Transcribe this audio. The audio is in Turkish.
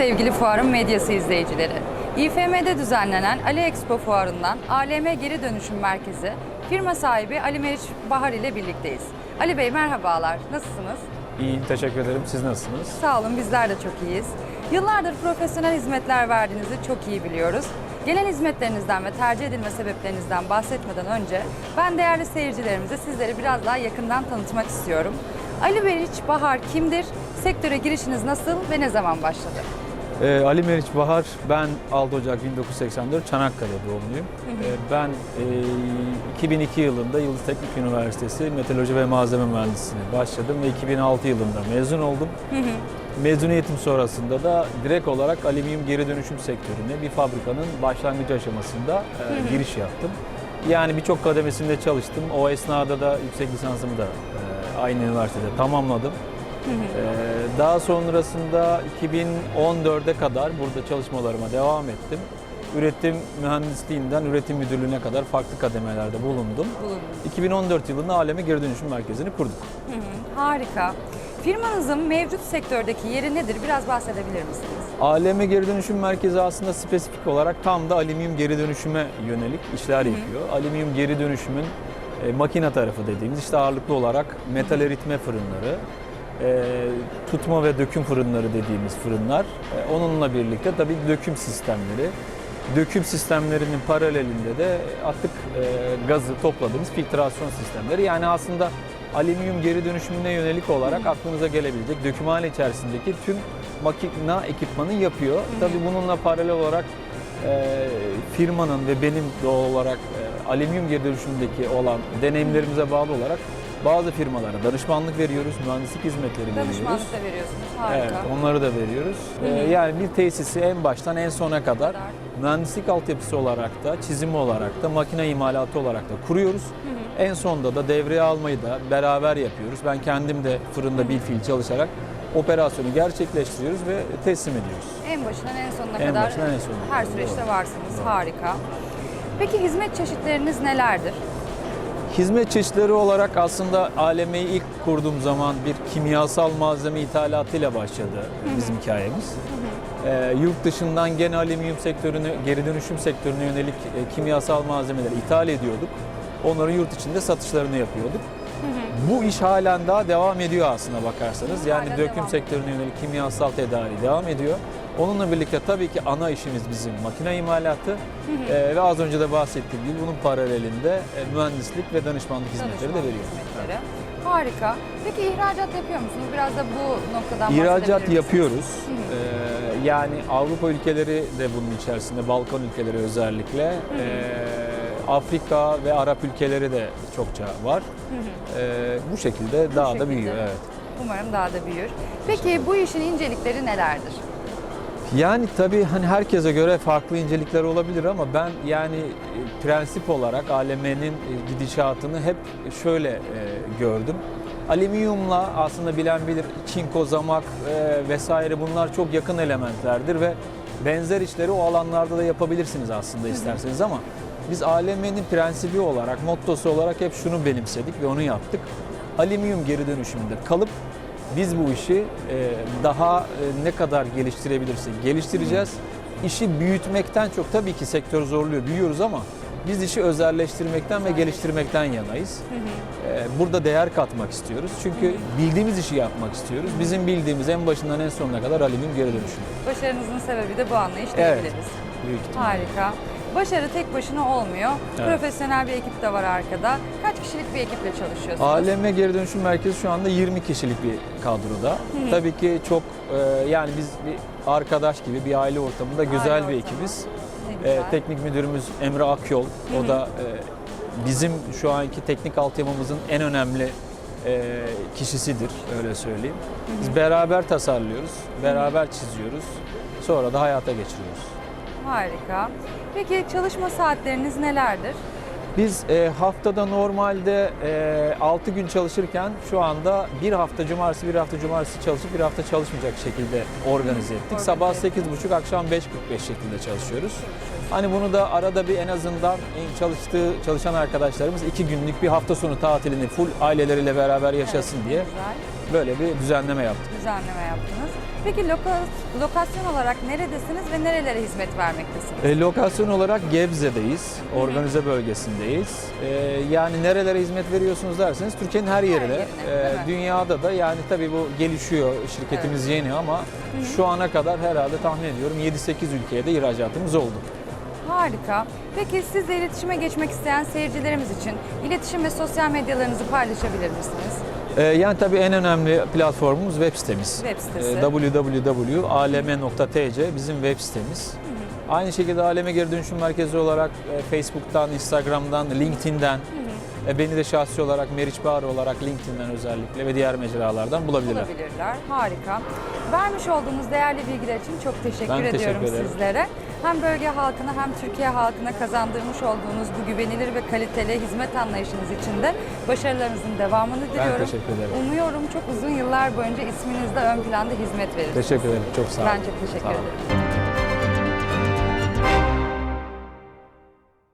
sevgili fuarın medyası izleyicileri. İFM'de düzenlenen Ali Expo fuarından ALM Geri Dönüşüm Merkezi firma sahibi Ali Meriç Bahar ile birlikteyiz. Ali Bey merhabalar, nasılsınız? İyiyim, teşekkür ederim. Siz nasılsınız? Sağ olun, bizler de çok iyiyiz. Yıllardır profesyonel hizmetler verdiğinizi çok iyi biliyoruz. Gelen hizmetlerinizden ve tercih edilme sebeplerinizden bahsetmeden önce ben değerli seyircilerimize sizleri biraz daha yakından tanıtmak istiyorum. Ali Meriç Bahar kimdir? Sektöre girişiniz nasıl ve ne zaman başladı? Ee, Ali Meriç Bahar, ben 6 Ocak 1984 Çanakkale doğumluyum. Ee, ben e, 2002 yılında Yıldız Teknik Üniversitesi Meteoroloji ve Malzeme Mühendisliğine başladım ve 2006 yılında mezun oldum. Mezuniyetim sonrasında da direkt olarak alüminyum geri dönüşüm sektörüne bir fabrikanın başlangıç aşamasında e, giriş yaptım. Yani birçok kademesinde çalıştım. O esnada da yüksek lisansımı da e, aynı üniversitede tamamladım. Ee, Daha sonrasında 2014'e kadar burada çalışmalarıma devam ettim. Üretim mühendisliğinden üretim müdürlüğüne kadar farklı kademelerde bulundum. Bulundunuz. 2014 yılında Aleme Geri Dönüşüm Merkezi'ni kurduk. Hı hı, Harika. Firmanızın mevcut sektördeki yeri nedir? Biraz bahsedebilir misiniz? Aleme Geri Dönüşüm Merkezi aslında spesifik olarak tam da alüminyum geri dönüşüme yönelik işler yapıyor. Alüminyum geri dönüşümün e, makine tarafı dediğimiz işte ağırlıklı olarak metal eritme fırınları, e, tutma ve döküm fırınları dediğimiz fırınlar. E, onunla birlikte tabii döküm sistemleri. Döküm sistemlerinin paralelinde de atık e, gazı topladığımız filtrasyon sistemleri. Yani aslında alüminyum geri dönüşümüne yönelik olarak aklınıza gelebilecek dökümhane içerisindeki tüm makina ekipmanı yapıyor. Tabii bununla paralel olarak e, firmanın ve benim doğal olarak e, alüminyum geri dönüşümündeki olan deneyimlerimize bağlı olarak bazı firmalara danışmanlık veriyoruz, mühendislik hizmetleri veriyoruz. Danışmanlık da veriyorsunuz. Harika. Evet, onları da veriyoruz. Ee, yani bir tesisi en baştan en sona kadar mühendislik altyapısı olarak da, çizimi olarak da, makine imalatı olarak da kuruyoruz. En sonunda da devreye almayı da beraber yapıyoruz. Ben kendim de fırında bir fiil çalışarak operasyonu gerçekleştiriyoruz ve teslim ediyoruz. En başından en sonuna En kadar başından en sonuna her kadar, süreçte doğru. varsınız. Harika. Peki hizmet çeşitleriniz nelerdir? Hizmet çeşitleri olarak aslında alemeyi ilk kurduğum zaman bir kimyasal malzeme ithalatıyla başladı bizim hikayemiz. Ee, yurt dışından gene alüminyum sektörünü, geri dönüşüm sektörüne yönelik e, kimyasal malzemeleri ithal ediyorduk. Onların yurt içinde satışlarını yapıyorduk. Bu iş halen daha devam ediyor aslında bakarsanız. Yani Hala döküm devam sektörüne yönelik kimyasal tedarik devam ediyor. Onunla birlikte tabii ki ana işimiz bizim makine imalatı Ee, ve az önce de bahsettiğim gibi bunun paralelinde e, mühendislik ve danışmanlık hizmetleri de veriyoruz. hizmetleri. Harika. Peki ihracat yapıyor musunuz? Biraz da bu noktadan İhracat yapıyoruz. Ee, yani Avrupa ülkeleri de bunun içerisinde, Balkan ülkeleri özellikle. Ee, Afrika ve Arap ülkeleri de çokça var. Ee, bu şekilde daha şekilde. da büyüyor. Evet. Umarım daha da büyür. Peki bu işin incelikleri nelerdir? Yani tabii hani herkese göre farklı incelikler olabilir ama ben yani e, prensip olarak ALM'nin e, gidişatını hep şöyle e, gördüm. Alüminyumla aslında bilen bilir çinko, zamak vesaire bunlar çok yakın elementlerdir ve benzer işleri o alanlarda da yapabilirsiniz aslında isterseniz ama biz ALM'nin prensibi olarak, mottosu olarak hep şunu benimsedik ve onu yaptık. Alüminyum geri dönüşümünde kalıp biz bu işi e, daha e, ne kadar geliştirebilirsek geliştireceğiz. İşi büyütmekten çok tabii ki sektör zorluyor, büyüyoruz ama biz işi özelleştirmekten ve geliştirmekten yanayız. E, Burada değer katmak istiyoruz. Çünkü bildiğimiz işi yapmak istiyoruz. Bizim bildiğimiz en başından en sonuna kadar alüminyum geri dönüşüm. Başarınızın sebebi de bu anlayış Evet. diyebiliriz. Büyük ihtimalle. Harika. Başarı tek başına olmuyor. Evet. Profesyonel bir ekip de var arkada. Kaç kişilik bir ekiple çalışıyorsunuz? ALM Geri Dönüşüm Merkezi şu anda 20 kişilik bir kadroda. Tabii ki çok e, yani biz bir arkadaş gibi bir aile ortamında güzel Aile bir ortamı. ekibiz. E, güzel. teknik müdürümüz Emre Akyol. O da e, bizim şu anki teknik altyapımızın en önemli e, kişisidir öyle söyleyeyim. Biz beraber tasarlıyoruz, beraber çiziyoruz. Sonra da hayata geçiriyoruz. Harika. Peki çalışma saatleriniz nelerdir? Biz e, haftada normalde e, 6 gün çalışırken şu anda bir hafta cumartesi, bir hafta cumartesi çalışıp bir hafta çalışmayacak şekilde organize ettik. Organize Sabah ettik. 8.30, akşam 5.45 şeklinde çalışıyoruz. Hani bunu da arada bir en azından çalıştığı çalışan arkadaşlarımız iki günlük bir hafta sonu tatilini full aileleriyle beraber yaşasın Evet, diye Güzel. böyle bir düzenleme yaptık. Düzenleme yaptınız. Peki loka- lokasyon olarak neredesiniz ve nerelere hizmet vermektesiniz? E, lokasyon olarak Gebze'deyiz, organize bölgesindeyiz. E, yani nerelere hizmet veriyorsunuz derseniz Türkiye'nin her yerine, yerine, e, dünyada da yani tabii bu gelişiyor, şirketimiz yeni ama şu ana kadar herhalde tahmin ediyorum 7-8 ülkeye de ihracatımız oldu. Harika. Peki siz de iletişime geçmek isteyen seyircilerimiz için iletişim ve sosyal medyalarınızı paylaşabilir misiniz? E, yani tabii en önemli platformumuz web sitemiz. Web sitesi. E, www.aleme.tc bizim web sitemiz. Aynı şekilde Aleme Geri Dönüşüm Merkezi olarak e, Facebook'tan, Instagram'dan, LinkedIn'den, e, beni de şahsi olarak Meriç Bağrı olarak LinkedIn'den özellikle ve diğer mecralardan bulabilirler. Bulabilirler. Harika. Vermiş olduğunuz değerli bilgiler için çok teşekkür Ben teşekkür ediyorum ederim. sizlere. Hem bölge halkına hem Türkiye halkına kazandırmış olduğunuz bu güvenilir ve kaliteli hizmet anlayışınız için de başarılarınızın devamını diliyorum. teşekkür ederim. Umuyorum çok uzun yıllar boyunca isminizde ön planda hizmet verirsiniz. Teşekkür ederim. Çok sağ olun. Ben çok teşekkür Sağ olun. ederim.